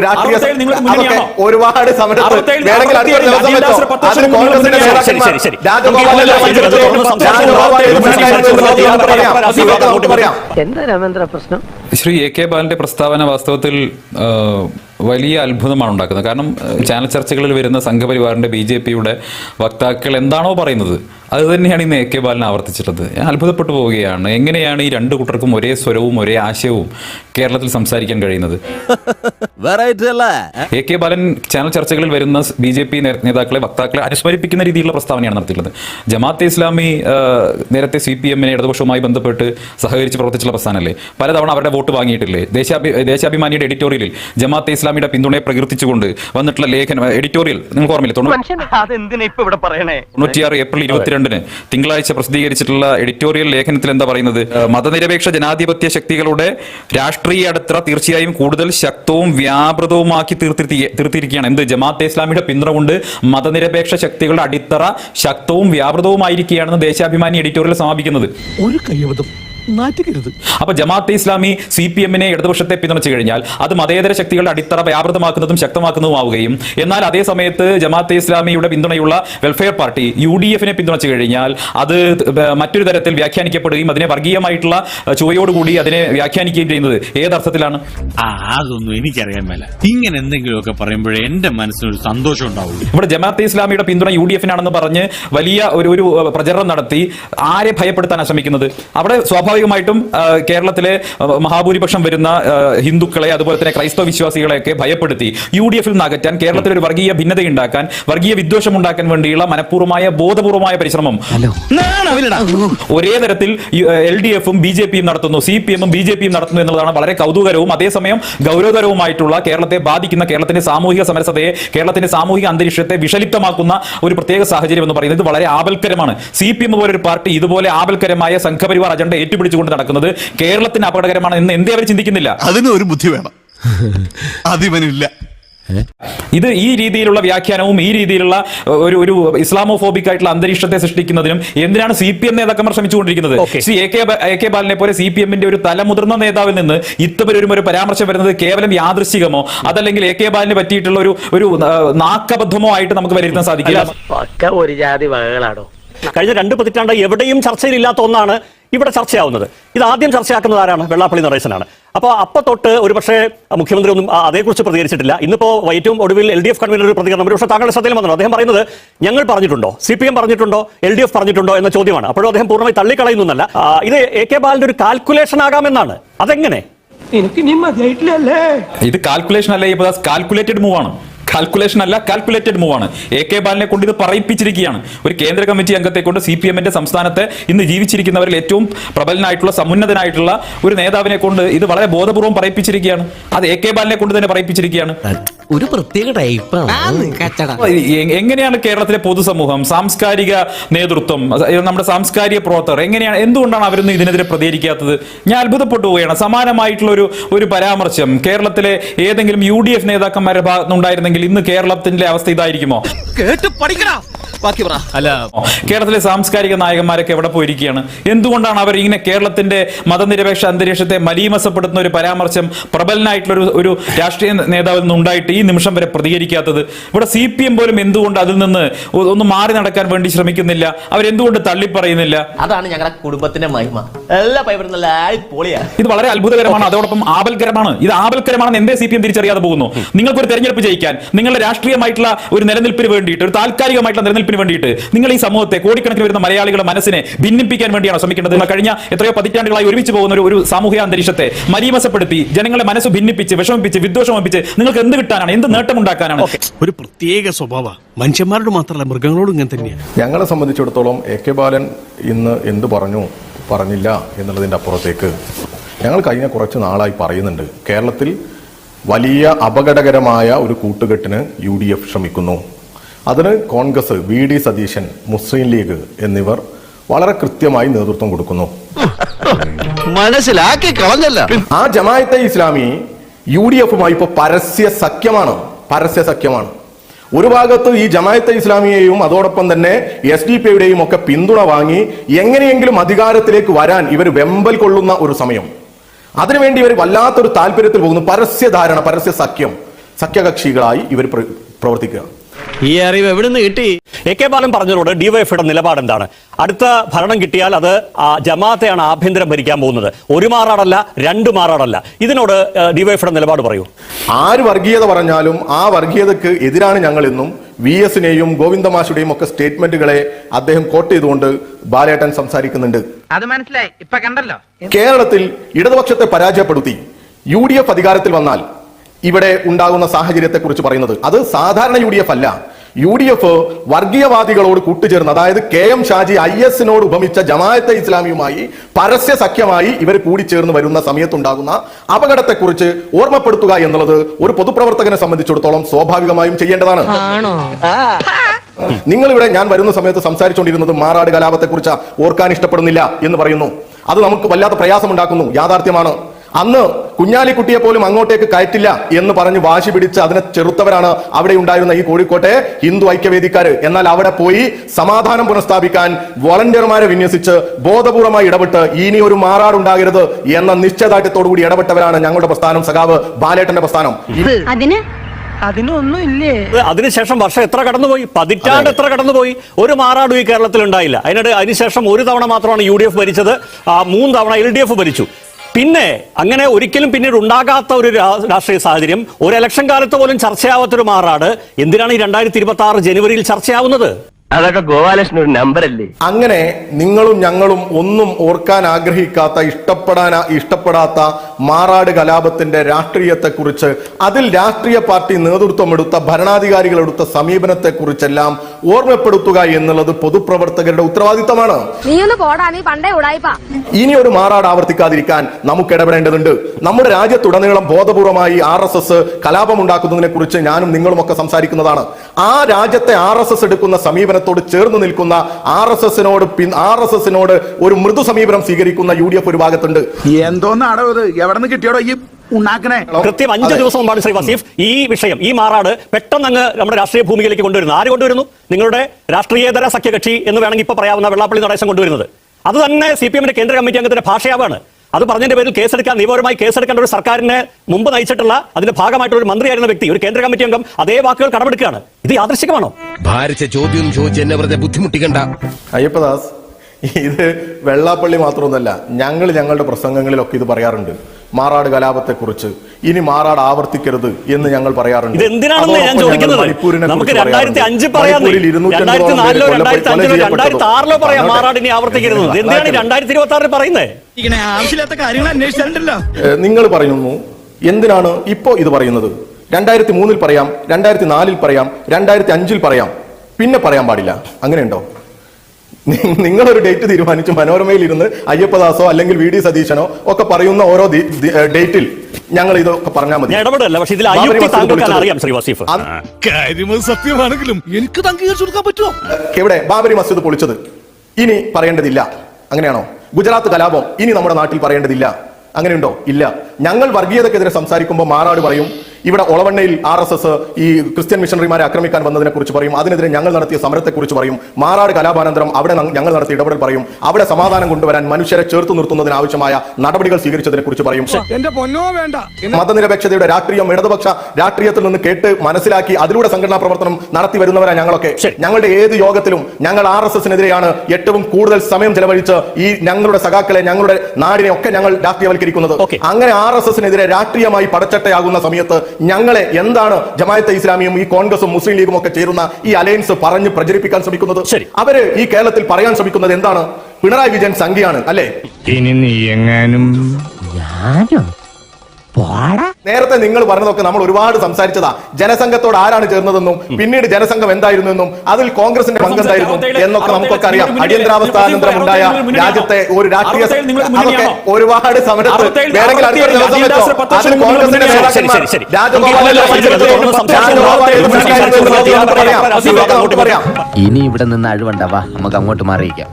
രാഷ്ട്രീയ? ഒരുപാട് വേണമെങ്കിൽ എന്താ രാമേന്ദ്ര പ്രശ്നം? ശ്രീ എ കെ ബാലന്റെ പ്രസ്താവന വാസ്തവത്തിൽ വലിയ അത്ഭുതമാണ് ഉണ്ടാക്കുന്നത്. കാരണം ചാനൽ ചർച്ചകളിൽ വരുന്ന സംഘപരിവാറിന്റെ ബി ജെ പിയുടെ വക്താക്കൾ എന്താണോ പറയുന്നത് അത് തന്നെയാണ് ഇന്ന് എ കെ ബാലൻ ആവർത്തിച്ചിട്ടുള്ളത്. ഞാൻ അത്ഭുതപ്പെട്ടു പോവുകയാണ്. എങ്ങനെയാണ് ഈ രണ്ട് കൂട്ടർക്കും ഒരേ സ്വരവും ഒരേ ആശയവും കേരളത്തിൽ സംസാരിക്കാൻ കഴിയുന്നത്? എ കെ ബാലൻ ചാനൽ ചർച്ചകളിൽ വരുന്ന ബി ജെ പി നേതാക്കളെ വക്താക്കളെ അനുസ്മരിപ്പിക്കുന്ന രീതിയിലുള്ള പ്രസ്താവനയാണ് നടത്തിയിട്ടുള്ളത്. ജമാഅത്തെ ഇസ്ലാമി നേരത്തെ സി പി എമ്മിനെ ഇടതുപക്ഷവുമായി ബന്ധപ്പെട്ട് സഹകരിച്ച് പ്രവർത്തിച്ചുള്ള പ്രസ്ഥാനമല്ലേ? പലതവണ അവരുടെ വോട്ട് വാങ്ങിയിട്ടില്ലേ? ദേശാഭി ദേശാഭിമാനിയുടെ എഡിറ്റോറിയലിൽ ജമാഅത്തെ ഇസ്ലാമിയുടെ പിന്തുണയെ പ്രകീർത്തിച്ചുകൊണ്ട് വന്നിട്ടുള്ള ലേഖനം എഡിറ്റോറിയൽ നിങ്ങൾക്ക് ഓർമ്മയില്ല? തൊണ്ണൂറ്റിയാറ് ഏപ്രിൽ ഇരുപത്തിരണ്ടിന് തിങ്കളാഴ്ച പ്രസിദ്ധീകരിച്ചിട്ടുള്ള എഡിറ്റോറിയൽ ലേഖനത്തിൽ എന്താ പറയുന്നത്? മതനിരപേക്ഷ ജനാധിപത്യ ശക്തികളുടെ രാഷ്ട്രീയ അടുത്ത തീർച്ചയായും കൂടുതൽ ശക്തവും വ്യാപൃതവുമാക്കി തീർത്തിരി തീർത്തിരിക്കുകയാണ്. എന്ത്? ജമാഅത്തെ ഇസ്ലാമിയുടെ പിന്തുണ കൊണ്ട് മതനിരപേക്ഷ ശക്തികളുടെ അടിത്തറ ശക്തവും വ്യാപൃതവുമായിരിക്കുകയാണെന്ന് ദേശാഭിമാനി എഡിറ്റോറിയൽ സമാപിക്കുന്നത്. ഒരു കയ്യബദ്ധം നാറ്റുകരുത്. അപ്പൊ ജമാഅത്തെ ഇസ്ലാമി സി പി എമ്മിനെ ഇടതുപക്ഷത്തെ പിന്തുണച്ചു കഴിഞ്ഞാൽ അത് മതേതര ശക്തികളുടെ അടിത്തറ വ്യാപൃതമാക്കുന്നതും ശക്തമാക്കുന്നതുമാവുകയും. എന്നാൽ അതേ സമയത്ത് ജമാഅത്തെ ഇസ്ലാമിയുടെ പിന്തുണയുള്ള വെൽഫെയർ പാർട്ടി യു ഡി എഫിനെ പിന്തുണച്ചു കഴിഞ്ഞാൽ അത് മറ്റൊരു തരത്തിൽ വ്യാഖ്യാനിക്കപ്പെടുകയും അതിനെ വർഗീയമായിട്ടുള്ള ചുവയോടുകൂടി അതിനെ വ്യാഖ്യാനിക്കുകയും ചെയ്യുന്നത് ഏതർത്ഥത്തിലാണ് അതൊന്നും എനിക്കറിയാൻ മേല. ഇങ്ങനെ എന്തെങ്കിലുമൊക്കെ പറയുമ്പോഴേ എന്റെ മനസ്സിനൊരു സന്തോഷം ഉണ്ടാവുള്ളൂ. ഇവിടെ ജമാഅത്തെ ഇസ്ലാമിയുടെ പിന്തുണ യു ഡി എഫിനാണെന്ന് പറഞ്ഞ് വലിയ ഒരു ഒരു പ്രചരണം നടത്തി ആരെ ഭയപ്പെടുത്താനാണ് ശ്രമിക്കുന്നത്? അവിടെ സ്വാഭാവികമായിട്ടും കേരളത്തിലെ മഹാഭൂരിപക്ഷം വരുന്ന ഹിന്ദുക്കളെ അതുപോലെ തന്നെ ക്രൈസ്തവ വിശ്വാസികളെയൊക്കെ ഭയപ്പെടുത്തി യു ഡി എഫിൽ നിന്ന് അകറ്റാൻ കേരളത്തിൽ ഒരു വർഗീയ ഭിന്നത ഉണ്ടാക്കാൻ വർഗീയ വിദ്വേഷം ഉണ്ടാക്കാൻ വേണ്ടിയുള്ള മനഃപൂർവമായ ബോധപൂർവമായ പരിശ്രമം. ഒരേ തരത്തിൽ എൽ ഡി എഫും ബി ജെ പിയും നടത്തുന്നു സി പി എമ്മും ബി ജെ പിയും നടത്തുന്നു എന്നുള്ളതാണ് വളരെ കൗതുകരവും അതേസമയം ഗൗരവതരവുമായിട്ടുള്ള കേരളത്തെ ബാധിക്കുന്ന കേരളത്തിന്റെ സാമൂഹിക സമരസതയെ കേരളത്തിന്റെ സാമൂഹിക അന്തരീക്ഷത്തെ വിഷലിപ്തമാക്കുന്ന ഒരു പ്രത്യേക സാഹചര്യം എന്ന് പറയുന്നത് വളരെ ആപൽക്കരമാണ്. സി പി എം പോലെ ഒരു പാർട്ടി ഇതുപോലെ ആപൽക്കരമായ സംഘപരിവാർ അജണ്ട ഏറ്റുപിടിച്ചുകൊണ്ട് നടക്കുന്നത് കേരളത്തിന് അപകടകരമാണ് എന്ന് എന്തേ അവർ ചിന്തിക്കുന്നില്ല. അതിന് ഒരു ബുദ്ധി വേണം. അതിവനില്ല. ഇത് ഈ രീതിയിലുള്ള വ്യാഖ്യാനവും ഈ രീതിയിലുള്ള ഒരു ഒരു ഇസ്ലാമോഫോബിക് ആയിട്ടുള്ള അന്തരീക്ഷത്തെ സൃഷ്ടിക്കുന്നതിനും എന്തിനാണ് സി പി എം നേതാക്കന്മാർ ശ്രമിച്ചുകൊണ്ടിരിക്കുന്നത്? Shri A K A K ബാലനെ പോലെ സി പി എമ്മിന്റെ ഒരു തലമുതിർന്ന നേതാവിൽ നിന്ന് ഇത്തവരും ഒരു പരാമർശം വരുന്നത് കേവലം യാദൃശികമോ അതല്ലെങ്കിൽ എ കെ ബാലിന് പറ്റിയിട്ടുള്ള ഒരു ഒരു നാക്കബദ്ധമോ ആയിട്ട് നമുക്ക് വിലയിരുത്താൻ സാധിക്കില്ല? ഒരു ജാതി വകകളാണോ? കഴിഞ്ഞ രണ്ട് പതിറ്റാണ്ട് എവിടെയും ചർച്ചയിലില്ലാത്ത ഒന്നാണ് ഇവിടെ ചർച്ചയാവുന്നത്. ഇത് ആദ്യം ചർച്ചയാക്കുന്നത് ആരാണ്? വെള്ളാപ്പള്ളി നടേശനാണ്. അപ്പോൾ അപ്പൊ തൊട്ട് ഒരുപക്ഷെ മുഖ്യമന്ത്രി ഒന്നും അതേക്കുറിച്ച് പ്രതികരിച്ചിട്ടില്ല. ഇന്നിപ്പോ ഏറ്റവും ഒടുവിൽ എൽ ഡി എഫ് കൺവീനർ ഒരു പ്രതികരണം. ഒരുപക്ഷെ താങ്കളുടെ ശ്രദ്ധയിൽ വന്നു അദ്ദേഹം പറയുന്നത് ഞങ്ങൾ പറഞ്ഞിട്ടുണ്ടോ? സി പി എം പറഞ്ഞിട്ടുണ്ടോ? എൽ ഡി എഫ് പറഞ്ഞിട്ടുണ്ടോ എന്ന ചോദ്യമാണ്. അപ്പോഴും അദ്ദേഹം പൂർണമായി തള്ളിക്കളയുന്നല്ല ഇത് എ കെ ബാലിന്റെ ഒരു കാൽക്കുലേഷൻ ആകാമെന്നാണ്. അതെങ്ങനെ? എനിക്ക് ഇത് കാൽക്കുലേഷൻ അല്ലേ? കാൽക്കുലേറ്റഡ് മൂവ് ആണ്. കാൽക്കുലേഷൻ അല്ല കാൽക്കുലേറ്റഡ് മൂവാണ് എ കെ ബാലിനെ കൊണ്ട് ഇത് പറയിപ്പിച്ചിരിക്കുകയാണ്. ഒരു കേന്ദ്ര കമ്മിറ്റി അംഗത്തെ കൊണ്ട് സി പി എമ്മിന്റെ സംസ്ഥാനത്ത് ഇന്ന് ജീവിച്ചിരിക്കുന്നവരിൽ ഏറ്റവും പ്രബലനായിട്ടുള്ള സമുന്നതനായിട്ടുള്ള ഒരു നേതാവിനെ കൊണ്ട് ഇത് വളരെ ബോധപൂർവം പറയിപ്പിച്ചിരിക്കുകയാണ്. അത് എ കെ ബാലിനെ കൊണ്ട് തന്നെ പറയിപ്പിച്ചിരിക്കുകയാണ്. ഒരു പ്രത്യേക ടൈപ്പാണ്. കച്ചട എങ്ങനെയാണ് കേരളത്തിലെ പൊതുസമൂഹം? സാംസ്കാരിക നേതൃത്വം നമ്മുടെ സാംസ്കാരിക പ്രവർത്തകർ എങ്ങനെയാണ് എന്തുകൊണ്ടാണ് അവരൊന്നും ഇതിനെതിരെ പ്രതികരിക്കാത്തത്? ഞാൻ അത്ഭുതപ്പെട്ടു പോവുകയാണ്. സമാനമായിട്ടുള്ള ഒരു ഒരു പരാമർശം. കേരളത്തിലെ ഏതെങ്കിലും യു ഡി എഫ് നേതാക്കന്മാരുടെ ഭാഗത്തുനിന്നുണ്ടായിരുന്നെങ്കിൽ ഇന്ന് കേരളത്തിന്റെ അവസ്ഥ ഇതായിരിക്കുമോ? കേട്ട് പഠിക്കടാ. ബാക്കി പറ. അല്ല. കേരളത്തിലെ സാംസ്കാരിക നായകന്മാരൊക്കെ എവിടെ പോയിരിക്കുകയാണ്? എന്തുകൊണ്ടാണ് അവർ ഇങ്ങനെ കേരളത്തിന്റെ മതനിരപേക്ഷ അന്തരീക്ഷത്തെ മലീമസപ്പെടുത്തുന്ന ഒരു പരാമർശം പ്രബലനായിട്ടുള്ള ഒരു ഒരു രാഷ്ട്രീയ നേതാവിൽ നിന്നുണ്ടായിട്ട് ഈ നിമിഷം വരെ പ്രതികരിക്കാത്തത്? ഇവിടെ സി പി എം പോലും എന്തുകൊണ്ട് അതിൽ നിന്ന് ഒന്ന് മാറി നടക്കാൻ വേണ്ടി ശ്രമിക്കുന്നില്ല? അവരെന്തുകൊണ്ട് തള്ളിപ്പറയുന്നില്ല? അതാണ് ഞങ്ങളുടെ കുടുംബത്തിന്റെ മഹിമ. എല്ലാ പൈപ്പറും നല്ല പൊളിയാ ഇത് വളരെ അത്ഭുതകരമാണ്. അതോടൊപ്പം ആപൽക്കരമാണ്. ഇത് ആപൽക്കരമാണെന്ന് എന്തേ സി പി എം തിരിച്ചറിയാതെ പോകുന്നു? നിങ്ങൾക്ക് ഒരു തെരഞ്ഞെടുപ്പ് ജയിക്കാൻ നിങ്ങളുടെ രാഷ്ട്രീയമായിട്ടുള്ള ഒരു നിലനിൽപ്പിന് വേണ്ടിയിട്ട് ഒരു താൽക്കാലികമായിട്ടുള്ള നിലനിൽപ്പിന് വേണ്ടിയിട്ട് നിങ്ങൾ ഈ സമൂഹത്തെ കോടിക്കണക്കിന് വരുന്ന മലയാളികളുടെ മനസ്സിനെ ഭിന്നിപ്പിക്കാൻ വേണ്ടിയാണ് ശ്രമിക്കുന്നത്. നിങ്ങൾ കഴിഞ്ഞ എത്രയോ പതിറ്റാണ്ടുകളായി ഒരുമിച്ച് പോകുന്ന ഒരു ഒരു സാമൂഹിക അന്തരീക്ഷത്തെ മരീമസപ്പെടുത്തി ജനങ്ങളെ മനസ്സ് ഭിന്നിപ്പിച്ച് വിഷമിപ്പിച്ച് വിദ്വേഷമിപ്പിച്ച് നിങ്ങൾക്ക് എന്ത് കിട്ടാനാണ്? എന്ത് നേട്ടം ഉണ്ടാക്കാനാണ് ഒരു പ്രത്യേക സ്വഭാവ. മനുഷ്യന്മാരോട് മാത്രമല്ല മൃഗങ്ങളോടും ഇങ്ങനെ തന്നെയാണ് ഞങ്ങളെ സംബന്ധിച്ചിടത്തോളം എ കെ ബാലൻ ഇന്ന് എന്ത് പറഞ്ഞു പറഞ്ഞില്ല എന്നുള്ളതിന്റെ അപ്പുറത്തേക്ക് ഞങ്ങൾ കഴിഞ്ഞ കുറച്ച് നാളായി പറയുന്നുണ്ട്. കേരളത്തിൽ വലിയ അപകടകരമായ ഒരു കൂട്ടുകെട്ടിന് യു ഡി എഫ് ശ്രമിക്കുന്നു. അതിന് കോൺഗ്രസ് വി ഡി സതീശൻ മുസ്ലിം ലീഗ് എന്നിവർ വളരെ കൃത്യമായി നേതൃത്വം കൊടുക്കുന്നു. മനസ്സിലാക്കി കളഞ്ഞല്ല. ആ ജമായത്തെ ഇസ്ലാമി യു ഡി എഫുമായി ഇപ്പൊ പരസ്യ സഖ്യമാണ് പരസ്യ സഖ്യമാണ്. ഒരു ഭാഗത്ത് ഈ ജമായത്തെ ഇസ്ലാമിയെയും അതോടൊപ്പം തന്നെ എസ് ഡി പിയുടെയും ഒക്കെ പിന്തുണ വാങ്ങി എങ്ങനെയെങ്കിലും അധികാരത്തിലേക്ക് വരാൻ ഇവർ വെമ്പൽ കൊള്ളുന്ന ഒരു സമയം. അതിനുവേണ്ടി ഇവർ വല്ലാത്തൊരു താല്പര്യത്തിൽ പോകുന്നു. പരസ്യ ധാരണ പരസ്യ സഖ്യം സഖ്യകക്ഷികളായി ഇവർ പ്രവർത്തിക്കുകയാണ് പ്രവർത്തിക്കുക. ഈ അറിവ് എവിടുന്ന് കിട്ടി? എ കെ ബാലൻ പറഞ്ഞതോട് ഡിവൈഎഫ്ഐയുടെ നിലപാട് എന്താണ് അടുത്ത ഭരണം കിട്ടിയാൽ അത് ആ ജമാഅത്തെയാണ് ആഭ്യന്തരം ഭരിക്കാൻ പോകുന്നത്. ഒരു മാറാടല്ല രണ്ട് മാറാടല്ല. ഇതിനോട് ഡിവൈഎഫ്ഐയുടെ നിലപാട് പറയൂ. ആര് വർഗീയത പറഞ്ഞാലും ആ വർഗീയതക്ക് എതിരാണ് ഞങ്ങൾ എന്നും വി എസിനെയും ഗോവിന്ദമാഷുടെയും ഒക്കെ സ്റ്റേറ്റ്മെന്റുകളെ അദ്ദേഹം കോട്ട് ചെയ്തുകൊണ്ട് ബാലേട്ടൻ സംസാരിക്കുന്നുണ്ട്. അത് മനസ്സിലായി. ഇപ്പൊ കണ്ടല്ലോ. കേരളത്തിൽ ഇടതുപക്ഷത്തെ പരാജയപ്പെടുത്തി. യു ഡി എഫ് അധികാരത്തിൽ വന്നാൽ ഇവിടെ ഉണ്ടാകുന്ന സാഹചര്യത്തെക്കുറിച്ച് പറയുന്നത്. അത് സാധാരണ യു ഡി എഫ് അല്ല. യു ഡി എഫ് വർഗീയവാദികളോട് കൂട്ടുചേർന്ന് അതായത് കെ എം ഷാജി ഐ എസിനോട് ഉപമിച്ച ജമാഅത്തെ ഇസ്ലാമിയുമായി പരസ്യ സഖ്യമായി ഇവർ കൂടിച്ചേർന്ന് വരുന്ന സമയത്തുണ്ടാകുന്ന അപകടത്തെക്കുറിച്ച് ഓർമ്മപ്പെടുത്തുക എന്നുള്ളത് ഒരു പൊതുപ്രവർത്തകനെ സംബന്ധിച്ചിടത്തോളം സ്വാഭാവികമായും ചെയ്യേണ്ടതാണ്. നിങ്ങൾ ഇവിടെ ഞാൻ വരുന്ന സമയത്ത് സംസാരിച്ചുകൊണ്ടിരുന്നത് മാറാട് കലാപത്തെക്കുറിച്ച്. ഓർക്കാൻ ഇഷ്ടപ്പെടുന്നില്ല എന്ന് പറയുന്നു. അത് നമുക്ക് വല്ലാത്ത പ്രയാസമുണ്ടാക്കുന്നു. യാഥാർത്ഥ്യമാണ്. അന്ന് കുഞ്ഞാലിക്കുട്ടിയെ പോലും അങ്ങോട്ടേക്ക് കയറ്റില്ല എന്ന് പറഞ്ഞ് വാശി പിടിച്ച് അതിനെ ചെറുത്തവരാണ് അവിടെ ഉണ്ടായിരുന്ന ഈ കോഴിക്കോട്ടെ ഹിന്ദു ഐക്യവേദിക്കാര്. എന്നാൽ അവിടെ പോയി സമാധാനം പുനഃസ്ഥാപിക്കാൻ വോളണ്ടിയർമാരെ വിന്യസിച്ച് ബോധപൂർവമായി ഇടപെട്ട് ഇനി ഒരു മാറാടുണ്ടാകരുത് എന്ന നിശ്ചയദാർഢ്യത്തോടുകൂടി ഇടപെട്ടവരാണ് ഞങ്ങളുടെ പ്രസ്ഥാനം സഖാവ് ബാലേട്ടന്റെ പ്രസ്ഥാനം. അതിന് അതിനൊന്നും ഇല്ലേ അത് അതിനുശേഷം വർഷം എത്ര കടന്നുപോയി? പതിറ്റാണ്ട് എത്ര കടന്നുപോയി? ഒരു മാറാടും ഈ കേരളത്തിൽ ഉണ്ടായില്ല. അതിനിടെ അതിനുശേഷം ഒരു തവണ മാത്രമാണ് യു ഡി എഫ് ഭരിച്ചത്. ആ, മൂന്ന് തവണ എൽ ഡി എഫ് ഭരിച്ചു. പിന്നെ അങ്ങനെ ഒരിക്കലും പിന്നീട് ഉണ്ടാകാത്ത ഒരു രാഷ്ട്രീയ സാഹചര്യം ഒരു ഇലക്ഷൻ കാലത്ത് പോലും ചർച്ചയാവാത്തൊരു മാറാട്. എന്തിനാണ് ഈ രണ്ടായിരത്തി ഇരുപത്തി ആറ് ജനുവരിയിൽ ചർച്ചയാവുന്നത്? അതൊക്കെ ഗോപാലകൃഷ്ണൻ ഒരു നമ്പർ അല്ലേ? അങ്ങനെ നിങ്ങളും ഞങ്ങളും ഒന്നും ഓർക്കാൻ ആഗ്രഹിക്കാത്ത ഇഷ്ടപ്പെടാൻ ഇഷ്ടപ്പെടാത്ത മാറാട് കലാപത്തിന്റെ രാഷ്ട്രീയത്തെക്കുറിച്ച് അതിൽ രാഷ്ട്രീയ പാർട്ടി നേതൃത്വം എടുത്ത ഭരണാധികാരികൾ എടുത്ത സമീപനത്തെക്കുറിച്ചെല്ലാം ഓർമ്മപ്പെടുത്തുക എന്നുള്ളത് പൊതുപ്രവർത്തകരുടെ ഉത്തരവാദിത്തമാണ്. നീ ഒന്ന് പോടാ നീ പണ്ടേ ഉടായിപ്പാ. ഇനി ഒരു മാറാട് ആവർത്തിക്കാതിരിക്കാൻ നമുക്ക് ഇടപെടേണ്ടതുണ്ട്. നമ്മുടെ രാജ്യത്തുടനീളം ബോധപൂർവമായി ആർ എസ് എസ് കലാപമുണ്ടാക്കുന്നതിനെ കുറിച്ച് ഞാനും നിങ്ങളും ഒക്കെ സംസാരിക്കുന്നതാണ്. ആ രാജ്യത്തെ ആർ എസ് എസ് എടുക്കുന്ന സമീപനത്തോട് ചേർന്ന് നിൽക്കുന്ന ആർ എസ് എസിനോട് ആർ എസ് എസിനോട് ഒരു മൃദു സമീപനം സ്വീകരിക്കുന്ന യു ഡി എഫ് ഒരു ഭാഗത്തുണ്ട്. എന്തോന്നാണ് ഇത്? എവിടെ നിന്ന് കിട്ടിയോടോ ഈ ഉണ്ടാക്കണേ കൃത്യം അഞ്ച്. ദിവസം മുമ്പാണ് ശ്രീ വസീഫ് ഈ വിഷയം ഈ മാറാട് പെട്ടെന്ന് അങ്ങ് നമ്മുടെ രാഷ്ട്രീയ ഭൂമിയിലേക്ക് കൊണ്ടുവരുന്നു. ആര് കൊണ്ടുവരുന്നു? നിങ്ങളുടെ രാഷ്ട്രീയേതര സഖ്യകക്ഷി എന്ന് വേണമെങ്കിൽ ഇപ്പൊ പറയാവുന്ന വെള്ളാപ്പള്ളി നടേശം കൊണ്ടുവരുന്നത്. അത് തന്നെ സി പി എമ്മിന്റെ കേന്ദ്ര കമ്മിറ്റി അംഗത്തിന്റെ ഭാഷയാവാണ്. അത് പറഞ്ഞതിന്റെ പേരിൽ കേസെടുക്കാൻ നിയമപരമായി കേസെടുക്കേണ്ട ഒരു സർക്കാരിനെ മുമ്പ് നയിച്ചിട്ടുള്ള അതിന്റെ ഭാഗമായിട്ടുള്ള ഒരു മന്ത്രിയായിരുന്ന വ്യക്തി ഒരു കേന്ദ്ര കമ്മിറ്റി അംഗം അതേ വാക്കുകൾ കടമെടുക്കുകയാണ്. ഇത് യാദൃശികമാണോ? ഭാരിച്ച ചോദ്യം ചോദിച്ച് എന്നെ വെറുതെ ബുദ്ധിമുട്ടിക്കണ്ട. അയ്യപ്പദാസ് ഇത് വെള്ളാപ്പള്ളി മാത്രമൊന്നുമല്ല ഞങ്ങൾ ഞങ്ങളുടെ പ്രസംഗങ്ങളിലൊക്കെ ഇത് പറയാറുണ്ട്. മാറാട് കലാപത്തെക്കുറിച്ച്. ഇനി മാറാട് ആവർത്തിക്കരുത് എന്ന് ഞങ്ങൾ പറയാറുണ്ട്. ഇത് എന്തിനാണെന്ന് ഞാൻ അതോടൊപ്പം ഞങ്ങൾ ചോദിക്കുന്നത്? മണിപ്പൂരിനെ നമുക്ക് കുറിച്ച് രണ്ടായിരത്തി അഞ്ച് പറയാറുണ്ട്. പറയാം മണിപ്പൂരിൽ ഇരുന്നൂറ്റൻപതോളം രണ്ടായിരത്തി പേര് നാലിലോ കൊല്ല- രണ്ടായിരത്തി കൊല അഞ്ചിലോ ചെയ്യപ്പെട്ടതും. രണ്ടായിരത്തി ആറിലോ പറയാം പറഞ്ഞോട്ടെ. മാറാട് ഇനി ആവർത്തിക്കരുത് എന്തിനാണ് രണ്ടായിരത്തി ഇരുപത്തി ആറിൽ പറയുന്നത് ആവശ്യമില്ലാത്ത കാര്യങ്ങൾ അന്വേഷിച്ചിട്ടുണ്ടല്ലോ നിങ്ങൾ പറയുന്നു എന്തിനാണ് ഇപ്പോ ഇത് പറയുന്നത്? രണ്ടായിരത്തി മൂന്നിൽ പറയാം രണ്ടായിരത്തി നാലിൽ പറയാം രണ്ടായിരത്തി അഞ്ചിൽ പറയാം. പിന്നെ പറയാൻ പാടില്ല. അങ്ങനെയുണ്ടോ? നി- നിങ്ങളൊരു ഡേറ്റ് തീരുമാനിച്ച് മനോരമയിൽ ഇരുന്ന് അയ്യപ്പദാസോ അല്ലെങ്കിൽ വി ഡി സതീശനോ ഒക്കെ പറയുന്ന ഓരോ ഡേറ്റിൽ ഞങ്ങൾ ഇതൊക്കെ പറഞ്ഞാൽ മതി. ഇടപെടല്ല പക്ഷെ ഇതിൽ. അറിയാം ശ്രീ വസീഫ്. സത്യമാണെങ്കിലും എനിക്ക് കൊടുക്കാൻ പറ്റുമോ? എവിടെ? ബാബരി മസ്ജിദ് പൊളിച്ചത്. ഇനി പറയേണ്ടതില്ല. അങ്ങനെയാണോ? ഗുജറാത്ത് കലാപം ഇനി നമ്മുടെ നാട്ടിൽ പറയേണ്ടതില്ല. അങ്ങനെയുണ്ടോ? ഇല്ല. ഞങ്ങൾ വർഗീയതക്കെതിരെ സംസാരിക്കുമ്പോൾ മാറാട് പറയും ഇവിടെ ഒളവണ്ണയിൽ ആർ എസ് എസ് ഈ ക്രിസ്ത്യൻ മിഷണറിമാരെ ആക്രമിക്കാൻ വന്നതിനെ കുറിച്ച് പറയും. അതിനെതിരെ ഞങ്ങൾ നടത്തിയ സമരത്തെക്കുറിച്ച് പറയും. മാറാട് കലാപാനന്തരം അവിടെ ഞങ്ങൾ നടത്തിയ ഇടപെടൽ പറയും. അവിടെ സമാധാനം കൊണ്ടുവരാൻ മനുഷ്യരെ ചേർത്ത് നിർത്തുന്നതിന് ആവശ്യമായ നടപടികൾ സ്വീകരിച്ചതിനെ കുറിച്ച് പറയും. മതനിരപേക്ഷതയുടെ രാഷ്ട്രീയം ഇടതുപക്ഷ രാഷ്ട്രീയത്തിൽ നിന്ന് കേട്ട് മനസ്സിലാക്കി അതിലൂടെ സംഘടനാ പ്രവർത്തനം നടത്തി വരുന്നവരാണ് ഞങ്ങളൊക്കെ. ഞങ്ങളുടെ ഏത് യോഗത്തിലും ഞങ്ങൾ ആർ എസ് എസിനെതിരെയാണ് ഏറ്റവും കൂടുതൽ സമയം ചെലവഴിച്ച് ഈ ഞങ്ങളുടെ സഖാക്കളെ ഞങ്ങളുടെ നാടിനെ ഒക്കെ ഞങ്ങൾ രാഷ്ട്രീയവൽക്കരിക്കുന്നത്. അങ്ങനെ ആർ എസ് എസിനെതിരെ രാഷ്ട്രീയമായി പടച്ചട്ടയാകുന്ന സമയത്ത് ഞങ്ങളെ എന്താണ് ജമായത്തെ ഇസ്ലാമിയും ഈ കോൺഗ്രസും മുസ്ലിം ലീഗും ഒക്കെ ചേരുന്ന ഈ അലയൻസ് പറഞ്ഞ് പ്രചരിപ്പിക്കാൻ ശ്രമിക്കുന്നത്? ശരി. അവർ ഈ കേരളത്തിൽ പറയാൻ ശ്രമിക്കുന്നത് എന്താണ്? പിണറായി വിജയൻ സംഖ്യയാണ് അല്ലേ? ഇനി നീ എങ്ങാനും നേരത്തെ നിങ്ങൾ പറഞ്ഞതൊക്കെ നമ്മൾ ഒരുപാട് സംസാരിച്ചതാ. ജനസംഘത്തോട് ആരാണ് ചേർന്നതെന്നും പിന്നീട് ജനസംഘം എന്തായിരുന്നു എന്നും അതിൽ കോൺഗ്രസിന്റെ പങ്ക് എന്തായിരുന്നു എന്നൊക്കെ നമുക്കൊക്കെ അറിയാം. അടിയന്തരാവസ്ഥാനന്തരം ഉണ്ടായ രാജ്യത്തെ ഒരു രാഷ്ട്രീയ അതൊക്കെ ഒരുപാട് സമരത്ത് വേണമെങ്കിൽ ദിവസം വെച്ചോ. അതിൽ കോൺഗ്രസിന്റെ നേതാക്കന്മാർ. രാജഗോപാലനെ പറയാം. ഇനി ഇവിടെ നിന്ന് അഴിവണ്ടാവാ. നമുക്ക് അങ്ങോട്ട് മാറിയിക്കാം